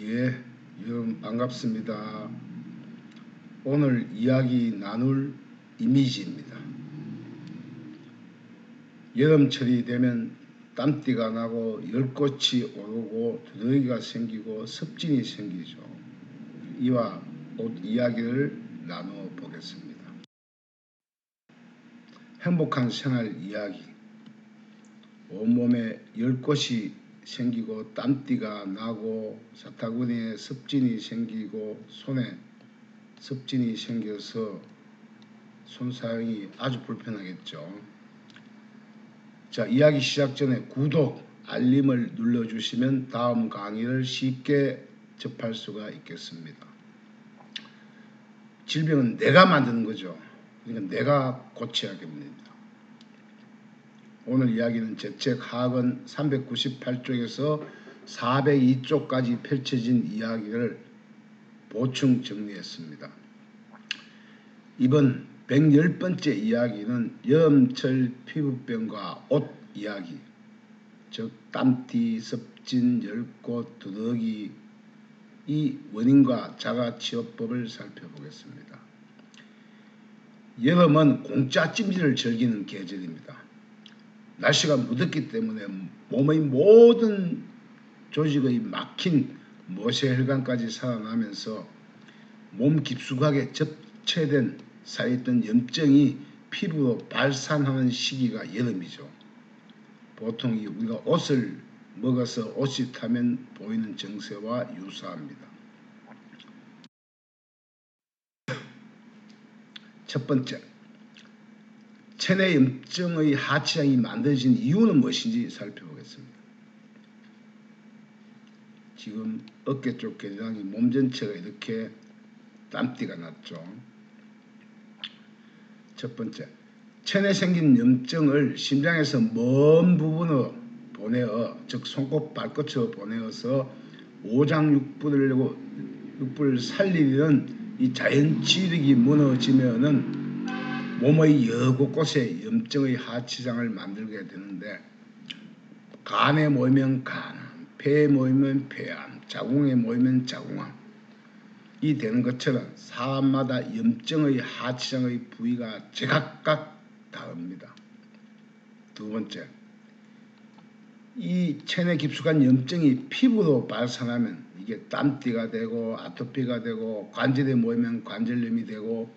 예, 여러분 반갑습니다. 오늘 이야기 나눌 이미지입니다. 여름철이 되면 땀띠가 나고 열꽃이 오르고 두더기가 생기고 습진이 생기죠. 이와 옷 이야기를 나누어 보겠습니다. 행복한 생활 이야기. 온몸에 열꽃이 생기고 땀띠가 나고 사타구니에 습진이 생기고 손에 습진이 생겨서 손 사용이 아주 불편하겠죠. 자, 이야기 시작 전에 구독, 알림을 눌러주시면 다음 강의를 쉽게 접할 수가 있겠습니다. 질병은 내가 만드는 거죠. 그러니까 내가 고쳐야 됩니다. 오늘 이야기는 제책 하권 398쪽에서 402쪽까지 펼쳐진 이야기를 보충 정리했습니다. 이번 110번째 이야기는 여름철 피부병과 옷 이야기, 즉 땀띠, 습진, 열꽃, 두더기 이 원인과 자가치료법을 살펴보겠습니다. 여름은 공짜 찜질을 즐기는 계절입니다. 날씨가 무덥기 때문에 몸의 모든 조직의 막힌 모세혈관까지 살아나면서 몸 깊숙하게 접체된 쌓였던 염증이 피부로 발산하는 시기가 여름이죠. 보통 우리가 옷을 먹어서 옷이 타면 보이는 증세와 유사합니다. 첫 번째, 체내 염증의 하치장이 만들어진 이유는 무엇인지 살펴보겠습니다. 지금 어깨 쪽 계장이 몸 전체가 이렇게 땀띠가 났죠. 첫 번째, 체내 생긴 염증을 심장에서 먼 부분으로 보내어, 즉 손꼽 발끝으로 보내어서 오장육부를 육부를 살리는 이 자연 치력이 무너지면은 몸의 여러 곳에 염증의 하치장을 만들게 되는데 간에 모이면 간, 폐에 모이면 폐암, 자궁에 모이면 자궁암 이 되는 것처럼 사람마다 염증의 하치장의 부위가 제각각 다릅니다. 두 번째, 이 체내 깊숙한 염증이 피부로 발산하면 이게 땀띠가 되고 아토피가 되고 관절에 모이면 관절염이 되고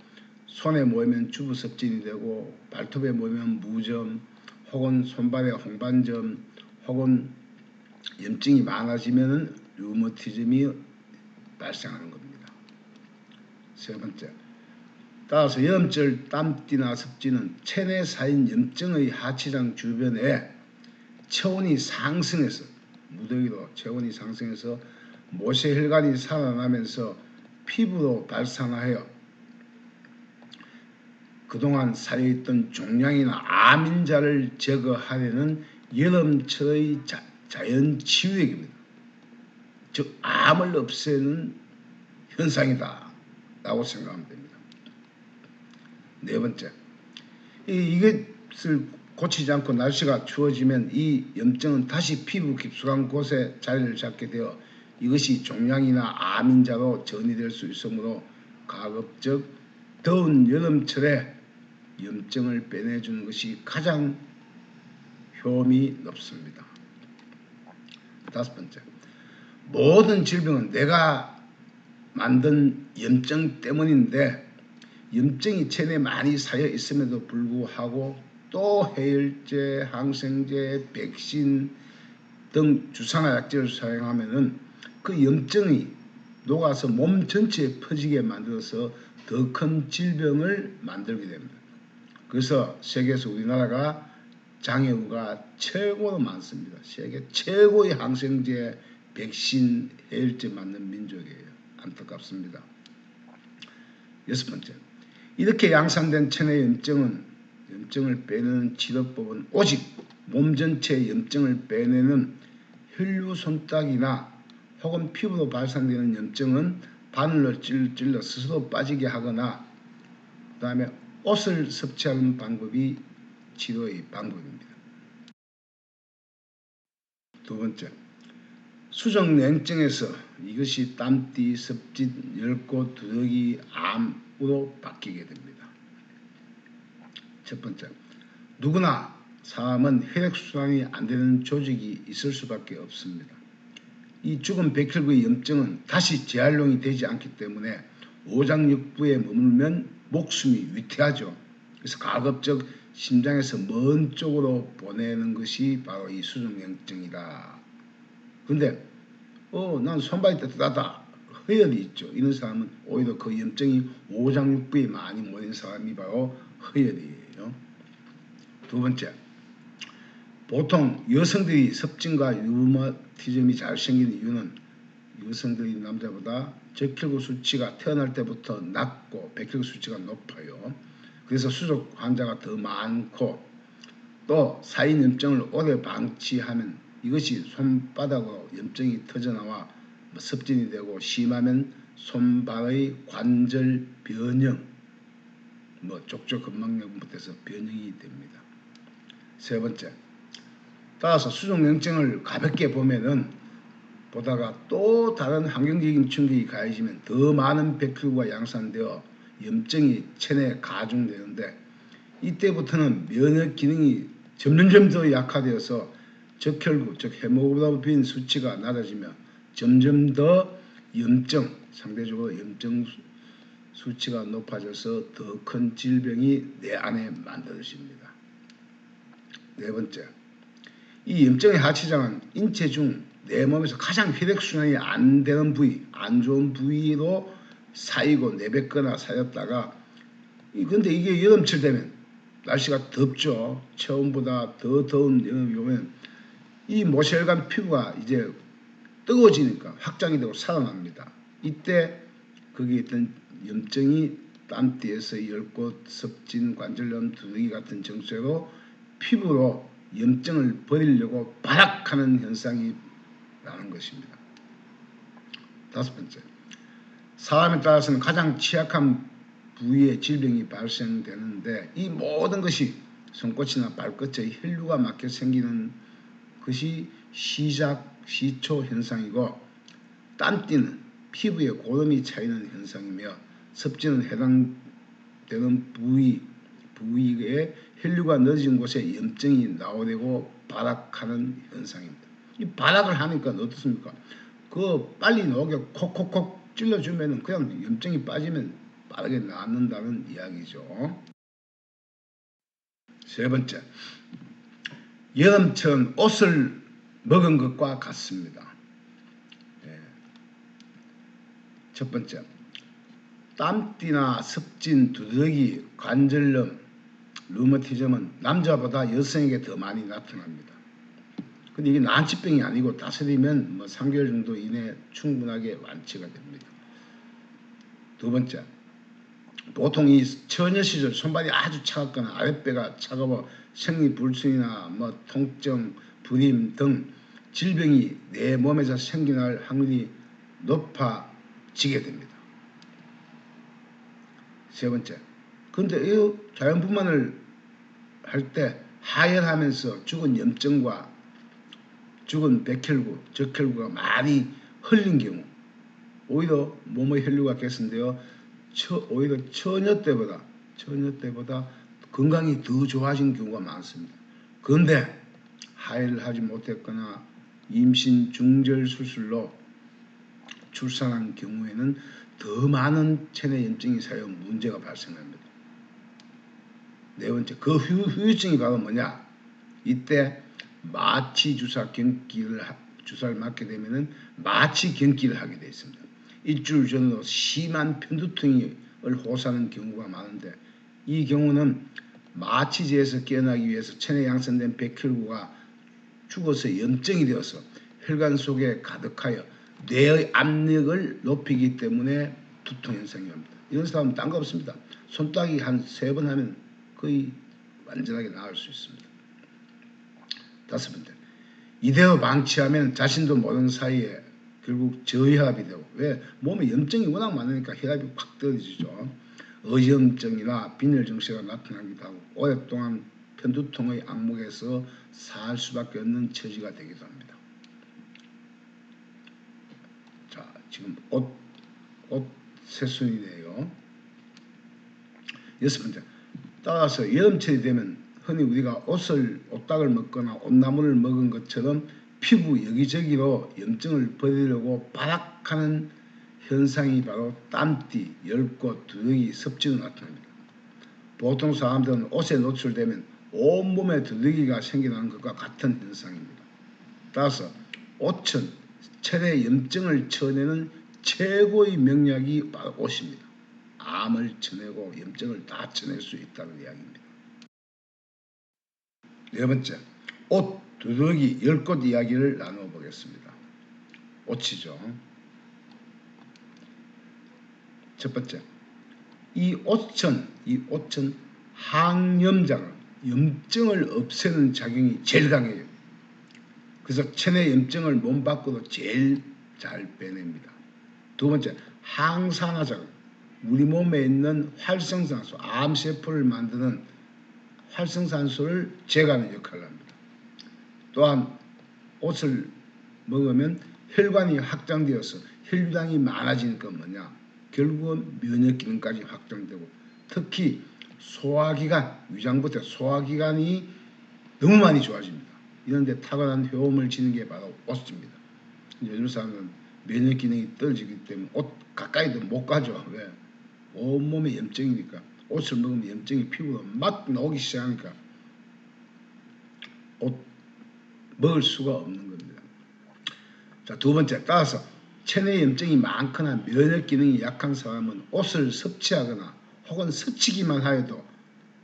손에 모이면 주부섭진이 되고 발톱에 모이면 무점 혹은 손발에 홍반점 혹은 염증이 많아지면 류머티즘이 발생하는 겁니다. 세 번째, 따라서 여름철 땀띠나 습진은 체내 쌓인 염증의 하치장 주변에 체온이 상승해서 무더기로 체온이 상승해서 모세혈관이 살아나면서 피부로 발산하여 그동안 쌓여있던 종양이나 암인자를 제거하려는 여름철의 자, 자연 치유액입니다. 즉 암을 없애는 현상이다. 라고 생각하면 됩니다. 네 번째, 이, 이것을 고치지 않고 날씨가 추워지면 이 염증은 다시 피부 깊숙한 곳에 자리를 잡게 되어 이것이 종양이나 암인자로 전이될 수 있으므로 가급적 더운 여름철에 염증을 빼내주는 것이 가장 효험이 높습니다. 다섯 번째, 모든 질병은 내가 만든 염증 때문인데 염증이 체내에 많이 쌓여 있음에도 불구하고 또 해열제, 항생제, 백신 등 주사나 약제를 사용하면 은 그 염증이 녹아서 몸 전체에 퍼지게 만들어서 더 큰 질병을 만들게 됩니다. 그래서 세계에서 우리나라가 장애우가 최고로 많습니다. 세계 최고의 항생제, 백신, 해열제 맞는 민족이에요. 안타깝습니다. 여섯 번째, 이렇게 양산된 체내 염증은 염증을 빼내는 치료법은 오직 몸 전체 염증을 빼내는 혈류 손딱이나 혹은 피부로 발산되는 염증은 바늘로 찔러 스스로 빠지게 하거나 그 다음에 옷을 섭취하는 방법이 치료의 방법입니다. 두 번째, 수정냉증에서 이것이 땀띠, 습진, 열꽃, 두더기, 암으로 바뀌게 됩니다. 첫 번째, 누구나 사람은 혈액순환이 안 되는 조직이 있을 수밖에 없습니다. 이 죽은 백혈구의 염증은 다시 재활용이 되지 않기 때문에 오장육부에 머물면 목숨이 위태하죠. 그래서 가급적 심장에서 먼 쪽으로 보내는 것이 바로 이 수족냉증이다. 근데 어, 난 손발이 따뜻하다. 허혈이 있죠. 이런 사람은 오히려 그 염증이 오장육부에 많이 모인 사람이 바로 허혈이에요. 두 번째, 보통 여성들이 섭진과 류마티즘이 잘 생기는 이유는 여성들이 남자보다 적혈구 수치가 태어날 때부터 낮고 백혈구 수치가 높아요. 그래서 수족 환자가 더 많고 또 사인 염증을 오래 방치하면 이것이 손바닥으로 염증이 터져나와 뭐 습진이 되고 심하면 손발의 관절 변형, 뭐 족저 근막염부터 해서 변형이 됩니다. 세 번째, 따라서 수족냉증을 가볍게 보면은 보다가 또 다른 환경적인 충격이 가해지면 더 많은 백혈구가 양산되어 염증이 체내에 가중되는데 이때부터는 면역 기능이 점점점 더 약화되어서 적혈구, 즉 헤모글로빈 수치가 낮아지며 점점 더 염증, 상대적으로 염증 수치가 높아져서 더 큰 질병이 내 안에 만들어집니다. 네 번째, 이 염증의 하치장은 인체 중 내 몸에서 가장 혈액순환이 안 되는 부위, 안 좋은 부위로 쌓이고 내뱉거나 쌓였다가 근데 이게 여름철 되면 날씨가 덥죠. 처음보다 더 더운 여름이 오면 이 모세혈관 피부가 이제 뜨거워지니까 확장이 되고 살아납니다. 이때 거기에 있던 염증이 땀띠에서 열꽃, 섭진, 관절염, 두더기 같은 정수로 피부로 염증을 버리려고 발악하는 현상이 나는 것입니다. 다섯 번째, 사람에 따라서는 가장 취약한 부위에 질병이 발생되는데 이 모든 것이 손끝이나 발끝에 혈류가 막혀 생기는 것이 시작, 시초 현상이고 땀띠는 피부에 고름이 차이는 현상이며 섭진은 해당되는 부위, 부위에 혈류가 늦은 곳에 염증이 나오되고 발악하는 현상입니다. 이 발악을 하니까 어떻습니까? 그 빨리 녹여 콕콕콕 찔러주면 그냥 염증이 빠지면 빠르게 낫는다는 이야기죠. 세 번째, 여름철 옷을 먹은 것과 같습니다. 예. 첫 번째, 땀띠나 습진, 두더기, 관절염, 류머티즘은 남자보다 여성에게 더 많이 나타납니다. 근데 이게 난치병이 아니고 다스리면 뭐 3개월 정도 이내에 충분하게 완치가 됩니다. 두 번째, 보통 이 처녀 시절 손발이 아주 차갑거나 아랫배가 차가워 생리불순이나 뭐 통증, 불임 등 질병이 내 몸에서 생겨날 확률이 높아지게 됩니다. 세 번째, 근데 이 자연분만을 할 때 하혈하면서 죽은 염증과 죽은 백혈구, 적혈구가 많이 흘린 경우 오히려 몸의 혈류가 개선되어 처, 오히려 처녀 때보다 처녀 때보다 건강이 더 좋아진 경우가 많습니다. 그런데 하혈을 하지 못했거나 임신 중절 수술로 출산한 경우에는 더 많은 체내 염증이 쌓여 문제가 발생합니다. 네 번째, 그 후, 후유증이 바로 뭐냐? 이때 마취 주사 경기를 주사를 맞게 되면은 마취 경기를 하게 되어 있습니다. 일주일 전으로 심한 편두통을 호소하는 경우가 많은데 이 경우는 마취제에서 깨어나기 위해서 체내 양성된 백혈구가 죽어서 염증이 되어서 혈관 속에 가득하여 뇌의 압력을 높이기 때문에 두통 현상이 옵니다. 이런 사람은 딴 거 없습니다. 손따기 한 세 번 하면 거의 완전하게 나을 수 있습니다. 다섯 번째, 이대로 방치하면 자신도 모르는 사이에 결국 저혈압이 되고 왜 몸에 염증이 워낙 많으니까 혈압이 확 떨어지죠. 어지럼증이나 빈혈 증세가 나타나기도 하고 오랫동안 편두통의 악몽에서 살 수밖에 없는 처지가 되기도 합니다. 자, 지금 옷, 옷 세순이네요. 여섯 번째. 따라서 여름철이 되면 흔히 우리가 옷을 옷닭을 먹거나 옷나무를 먹은 것처럼 피부 여기저기로 염증을 버리려고 발악하는 현상이 바로 땀띠, 열꽃, 두더기, 섭증을 나타냅니다. 보통 사람들은 옷에 노출되면 온몸에 두더기가 생겨나는 것과 같은 현상입니다. 따라서 옷은 체내 염증을 쳐내는 최고의 명약이 바로 옷입니다. 암을 쳐내고 염증을 다 쳐낼 수 있다는 이야기입니다. 네 번째, 옷, 두더기, 열 꽃 이야기를 나누어 보겠습니다. 옷이죠. 첫 번째, 이 옷은 이 옷은 항염장을 염증을 없애는 작용이 제일 강해요. 그래서 체내 염증을 몸 밖으로 제일 잘 빼냅니다. 두 번째, 항산화 작용. 우리 몸에 있는 활성산소, 암세포를 만드는 활성산소를 제거하는 역할을 합니다. 또한 옷을 먹으면 혈관이 확장되어서 혈당이 많아지니까 뭐냐? 결국은 면역 기능까지 확장되고 특히 소화기관, 위장부터 소화기관이 너무 많이 좋아집니다. 이런데 탁월한 효험을 지는 게 바로 옷입니다. 요즘 사람은 면역 기능이 떨어지기 때문에 옷 가까이도 못 가죠. 왜? 온몸에 염증이니까 옷을 먹으면 염증이 피부로 막 나오기 시작하니까 옷 먹을 수가 없는 겁니다. 자, 두 번째 따라서 체내 염증이 많거나 면역 기능이 약한 사람은 옷을 섭취하거나 혹은 스치기만 하여도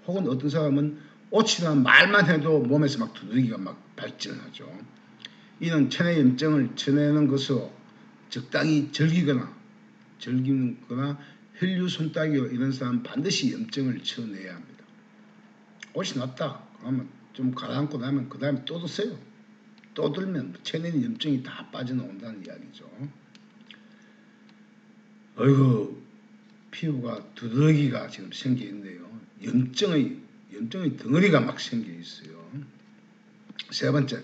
혹은 어떤 사람은 옷이라는 말만 해도 몸에서 막 두드리기가 막 발전하죠. 이는 체내 염증을 쳐내는 것으로 적당히 즐기거나 즐기거나 혈류 손따기로 이런 사람 반드시 염증을 쳐내야 합니다. 옷이 났다. 그러면 좀 가라앉고 나면 그 다음에 또 드세요. 또 들면 체내 염증이 다 빠져나온다는 이야기죠. 어이구 피부가 두더기가 지금 생겨 있네요. 염증의 염증의 덩어리가 막 생겨 있어요. 세 번째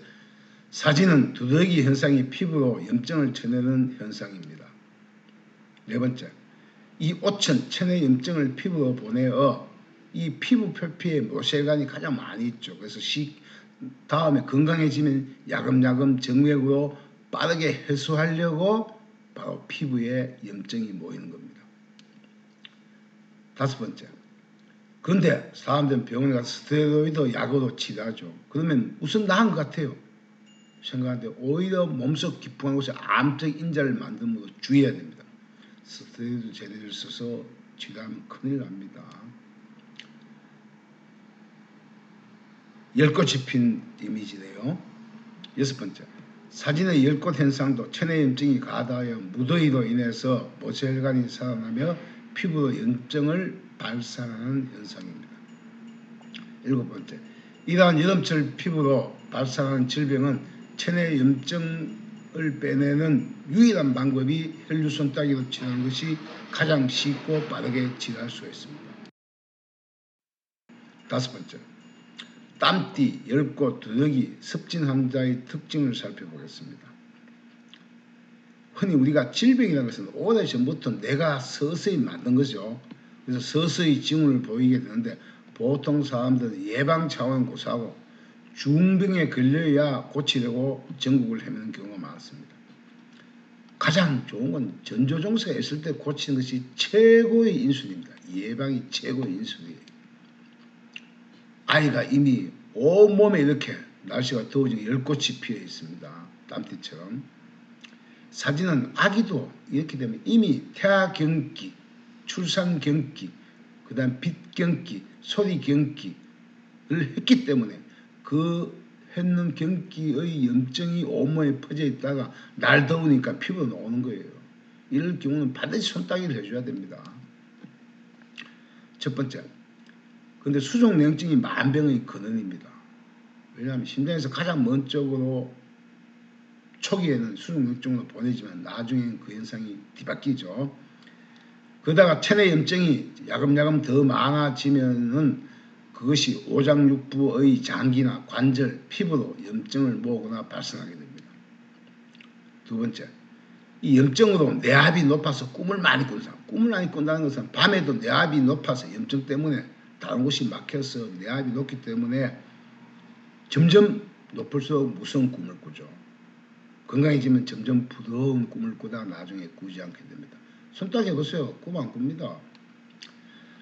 사진은 두더기 현상이 피부로 염증을 쳐내는 현상입니다. 네 번째 이 옷은 체내 염증을 피부로 보내어 이 피부 표피에 모세관이 가장 많이 있죠. 그래서 시 다음에 건강해지면 야금야금 정맥으로 빠르게 해소하려고 바로 피부에 염증이 모이는 겁니다. 다섯 번째. 그런데 사람들은 병원에 가서 스테로이드 약으로 치료하죠. 그러면 우선 나은 것 같아요. 생각하는데 오히려 몸속 깊은 곳에 암적 인자를 것도 주의해야 됩니다. 스테로이드 제대로 써서 치료하면 큰일 납니다. 열꽃이 핀 이미지네요. 여섯 번째. 사진의 열꽃 현상도 체내 염증이 가다하여 무더위로 인해서 모세혈관이 살아나며 피부로 염증을 발산하는 현상입니다. 일곱 번째. 이러한 여름철 피부로 발산하는 질병은 체내 염증 을 빼내는 유일한 방법이 혈류손 따기로 치료하는 것이 가장 쉽고 빠르게 치료할 수 있습니다. 다섯 번째. 땀띠, 열꽃, 두더기, 습진 환자의 특징을 살펴보겠습니다. 흔히 우리가 질병이라는 것은 오래전부터 내가 서서히 만든 거죠. 그래서 서서히 징후를 보이게 되는데 보통 사람들은 예방 차원 고사하고 중병에 걸려야 고치려고 전국을 헤매는 경우가 많습니다. 가장 좋은 건 전조종사가 있을 때 고치는 것이 최고의 인술입니다. 예방이 최고의 인술이에요. 아이가 이미 온몸에 이렇게 날씨가 더워지고 열꽃이 피어 있습니다. 땀띠처럼. 사진은 아기도 이렇게 되면 이미 태아 경기, 출산 경기, 그 다음 빛 경기, 소리 경기를 했기 때문에 그 했는 경기의 염증이 온몸에 퍼져 있다가 날 더우니까 피부로 나오는 거예요. 이럴 경우는 반드시 손따기를 해줘야 됩니다. 첫 번째, 근데 수족냉증이 만병의 근원입니다. 왜냐하면 심장에서 가장 먼 쪽으로 초기에는 수족냉증으로 보내지만 나중에는 그 현상이 뒤바뀌죠. 그러다가 체내 염증이 야금야금 더 많아지면은 그것이 오장육부의 장기나 관절, 피부로 염증을 모으거나 발생하게 됩니다. 두 번째, 이 염증으로 뇌압이 높아서 꿈을 많이 꾼 사람, 꿈을 많이 꾼다는 것은 밤에도 뇌압이 높아서 염증 때문에 다른 곳이 막혀서 뇌압이 높기 때문에 점점 높을수록 무서운 꿈을 꾸죠. 건강해지면 점점 부드러운 꿈을 꾸다가 나중에 꾸지 않게 됩니다. 손딱 해보세요. 꿈 안 꿉니다.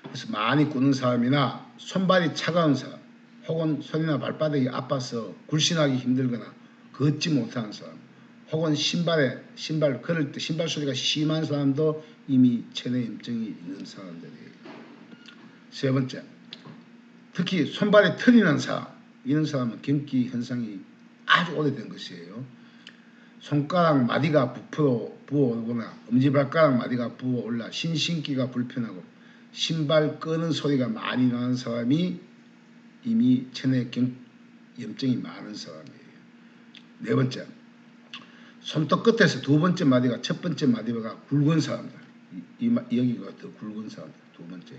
그래서 많이 꾸는 사람이나 손발이 차가운 사람 혹은 손이나 발바닥이 아파서 굴신하기 힘들거나 걷지 못하는 사람 혹은 신발에 신발 걸을 때 신발 소리가 심한 사람도 이미 체내 염증이 있는 사람들이에요. 세 번째, 특히 손발에 털이 난 사람 이런 사람은 경기 현상이 아주 오래된 것이에요. 손가락 마디가 부풀어 부어오거나 엄지발가락 마디가 부어올라 신신기가 불편하고 신발 끄는 소리가 많이 나는 사람이 이미 체내 경, 염증이 많은 사람이에요. 네 번째, 손톱 끝에서 두 번째 마디가 첫 번째 마디보다 굵은 사람들. 이, 이 여기가 더 굵은 사람들. 두 번째.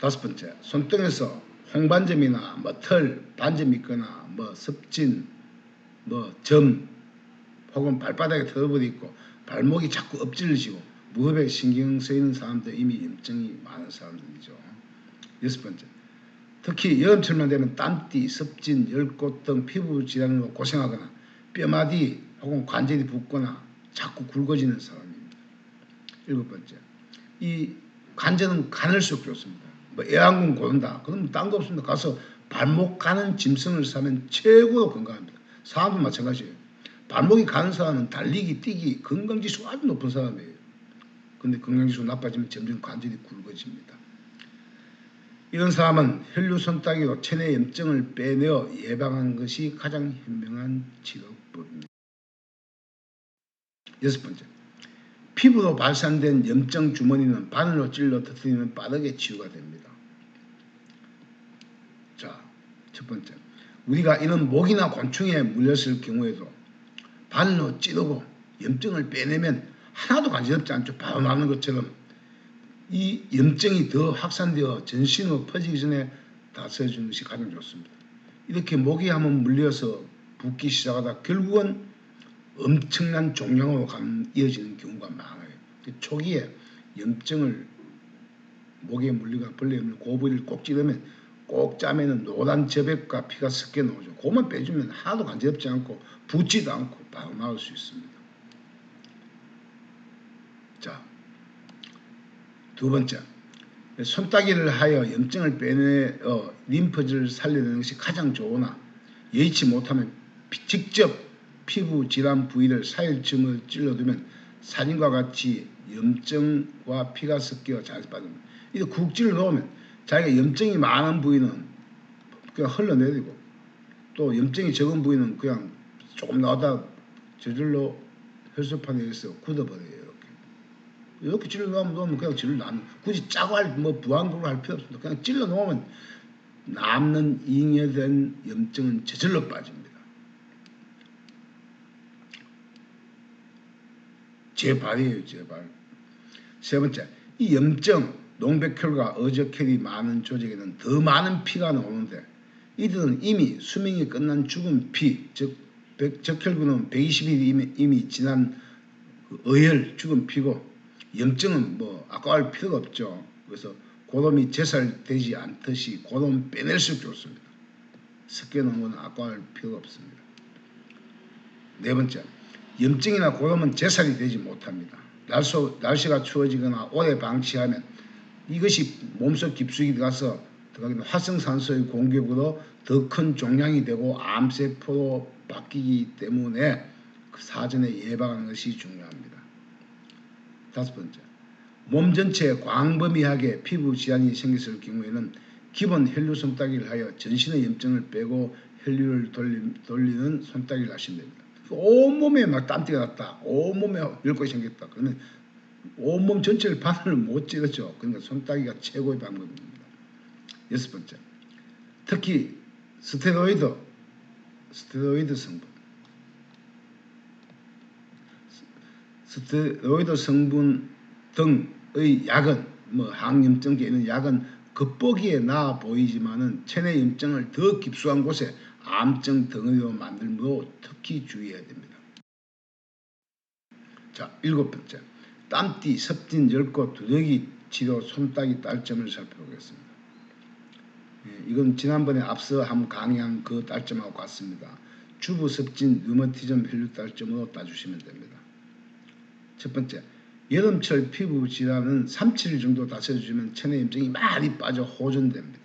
다섯 번째, 손등에서 홍반점이나 뭐 털 반점 있거나 뭐 습진, 뭐 점, 혹은 발바닥에 털어버리 있고 발목이 자꾸 엎질러지고 무릎에 신경 쓰이는 사람들 이미 염증이 많은 사람들이죠. 여섯 번째, 특히 여름철만 되면 땀띠, 습진, 열꽃 등 피부 질환으로 고생하거나 뼈마디 혹은 관절이 붓거나 자꾸 굵어지는 사람입니다. 일곱 번째, 이 관절은 가늘수록 좋습니다. 뭐 애완군 고른다. 그러면 딴 거 없습니다. 가서 발목 가는 짐승을 사면 최고로 건강합니다. 사람도 마찬가지예요. 발목이 가는 사람은 달리기, 뛰기, 건강지수가 아주 높은 사람이에요. 근데 건강지수가 나빠지면 점점 관절이 굵어집니다. 이런 사람은 혈류손 따기로 체내 염증을 빼내어 예방하는 것이 가장 현명한 치료법입니다. 여섯 번째, 피부로 발산된 염증 주머니는 바늘로 찔러 터뜨리면 빠르게 치유가 됩니다. 자, 첫 번째, 우리가 이런 모기나 곤충에 물렸을 경우에도 바늘로 찌르고 염증을 빼내면 하나도 간지럽지 않죠. 바로 나는 것처럼 이 염증이 더 확산되어 전신으로 퍼지기 전에 다스려주는 것이 가장 좋습니다. 이렇게 목이 한번 물려서 붓기 시작하다 결국은 엄청난 종양으로 감, 이어지는 경우가 많아요. 초기에 염증을 목에 물리가 물려 고부리를 꼭 찌르면 꼭 짜면은 노란 저백과 피가 섞여 나오죠. 그만 빼주면 하나도 간지럽지 않고 붓지도 않고 바로 나올 수 있습니다. 자, 두 번째, 손따기를 하여 염증을 빼내 어, 림프질을 살려내는 것이 가장 좋으나 예의치 못하면 피, 직접 피부 질환 부위를 사일쯤을 찔러두면 사진과 같이 염증과 피가 섞여 잘 빠집니다. 이거 국질을 넣으면 자기가 염증이 많은 부위는 그냥 흘러내리고 또 염증이 적은 부위는 그냥 조금 나오다 저절로 혈소판에 의해서 굳어버려요. 이렇게 찔러 넣으면 그냥 찔러 놔. 굳이 짜고 할, 뭐 부항도로 할 필요 없습니다. 그냥 찔러 놓으면 남는 잉여된 염증은 저절로 빠집니다. 제 발이에요, 제 발. 세 번째, 이 염증, 농백혈과 어적혈이 많은 조직에는 더 많은 피가 나오는데 이들은 이미 수명이 끝난 죽은 피, 즉 적혈구는 120일이 이미, 이미 지난 그 어혈, 죽은 피고 염증은 뭐 아까울 필요가 없죠. 그래서 고놈이 제살되지 않듯이 고놈 빼낼수록 좋습니다. 섞여놓은 건 아까울 필요가 없습니다. 네 번째, 염증이나 고놈은 제살이 되지 못합니다. 날씨, 날씨가 추워지거나 오래 방치하면 이것이 몸속 깊숙이 들어가서 들어가는 활성산소의 공격으로 더 큰 종양이 되고 암세포로 바뀌기 때문에 그 사전에 예방하는 것이 중요합니다. 다섯 번째, 몸 전체에 광범위하게 피부 질환이 생겼을 경우에는 기본 혈류 손따기를 하여 전신의 염증을 빼고 혈류를 돌리, 는 손따기를 하시면 됩니다. 온몸에 막 땀띠가 났다. 온몸에 열꽃이 생겼다. 그러면 온몸 전체를 바늘을 못 찌르죠. 그러니까 손따기가 최고의 방법입니다. 여섯 번째, 특히 스테로이드, 스테로이드 성분. 스테로이드 성분 등의 약은 뭐 항염증제 있는 약은 겉보기에 나아 보이지만은 체내 염증을 더 깊숙한 곳에 암증 덩어리로 만들므로 특히 주의해야 됩니다. 자 일곱 번째 땀띠, 섭진, 열꽃, 두더기 치료, 손따기 딸점을 살펴보겠습니다. 예, 이건 지난번에 앞서 한 강의한 그 딸점하고 같습니다. 주부 섭진, 류머티즘, 혈류 딸점으로 따주시면 됩니다. 첫 번째, 여름철 피부 질환은 3, 7일 정도 다쳐주시면 체내 염증이 많이 빠져 호전됩니다.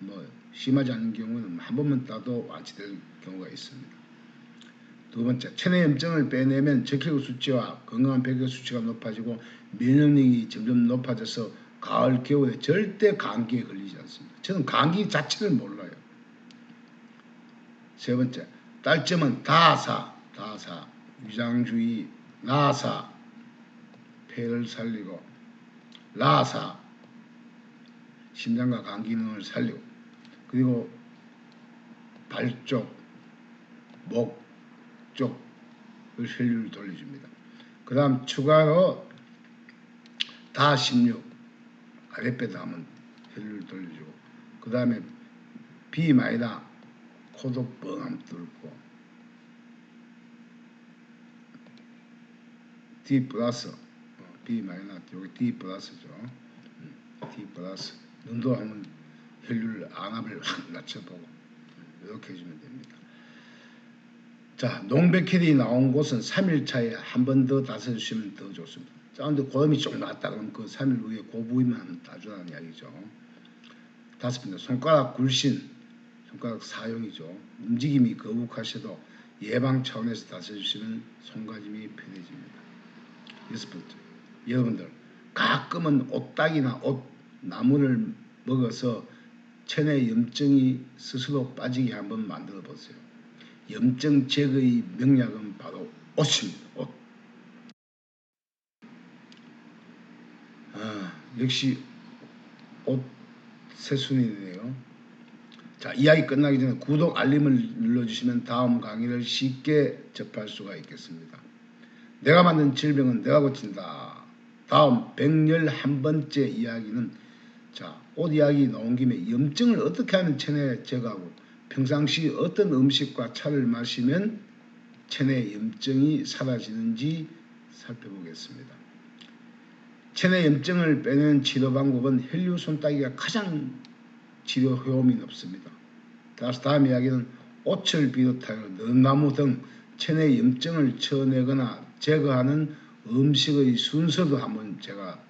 뭐 심하지 않은 경우는 한 번만 따도 완치될 경우가 있습니다. 두 번째, 체내 염증을 빼내면 적혈구 수치와 건강한 백혈 수치가 높아지고 면역력이 점점 높아져서 가을, 겨울에 절대 감기에 걸리지 않습니다. 저는 감기 자체를 몰라요. 세 번째, 딸점은 다사, 다사, 위장주의, 나사, 폐를 살리고 라사, 심장과 간 기능을 살리고 그리고 발 쪽, 목 쪽을 혈류를 돌려줍니다. 그 다음 추가로 다 16 아랫배도 한번 혈류를 돌려주고 그 다음에 비 마이나 코도 뻥함 뚫고 D 플러스 어, B 마이너 여기 D 플러스죠. 음, D 플러스. 눈도 한번 혈류를 안압을 확 낮춰보고 음, 이렇게 해주면 됩니다. 자 농백혈이 나온 곳은 3일 차에 한 번 더 다쳐주시면 더 좋습니다. 자 근데 고염이 좀 났다 그러면 그 3일 후에 그 부위만 따주라는 이야기죠. 다섯 번째 손가락 굴신 손가락 사용이죠. 움직임이 거북하셔도 예방 차원에서 다쳐주시면 손가짐이 편해집니다. 여섯 번째, 여러분들 가끔은 옷딱이나 옷 나무를 먹어서 체내 염증이 스스로 빠지게 한번 만들어 보세요. 염증 제거의 명약은 바로 옷입니다. 옷. 아, 역시 옷 새순이네요. 자, 이야기 끝나기 전에 구독 알림을 눌러주시면 다음 강의를 쉽게 접할 수가 있겠습니다. 내가 만든 질병은 내가 고친다. 다음 백열 한 번째 이야기는 자, 옷 이야기 나온 김에 염증을 어떻게 하면 체내에 제거하고 평상시 어떤 음식과 차를 마시면 체내 염증이 사라지는지 살펴보겠습니다. 체내 염증을 빼내는 치료 방법은 혈류 손따기가 가장 치료 효험이 높습니다. 따라서 다음 이야기는 옷을 비롯하여 느나무 등 체내 염증을 쳐내거나 제거하는 음식의 순서도 한번 제가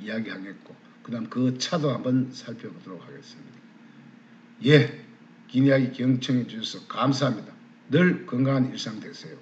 이야기하겠고 그 다음 그 차도 한번 살펴보도록 하겠습니다. 예, 긴 이야기 경청해 주셔서 감사합니다. 늘 건강한 일상 되세요.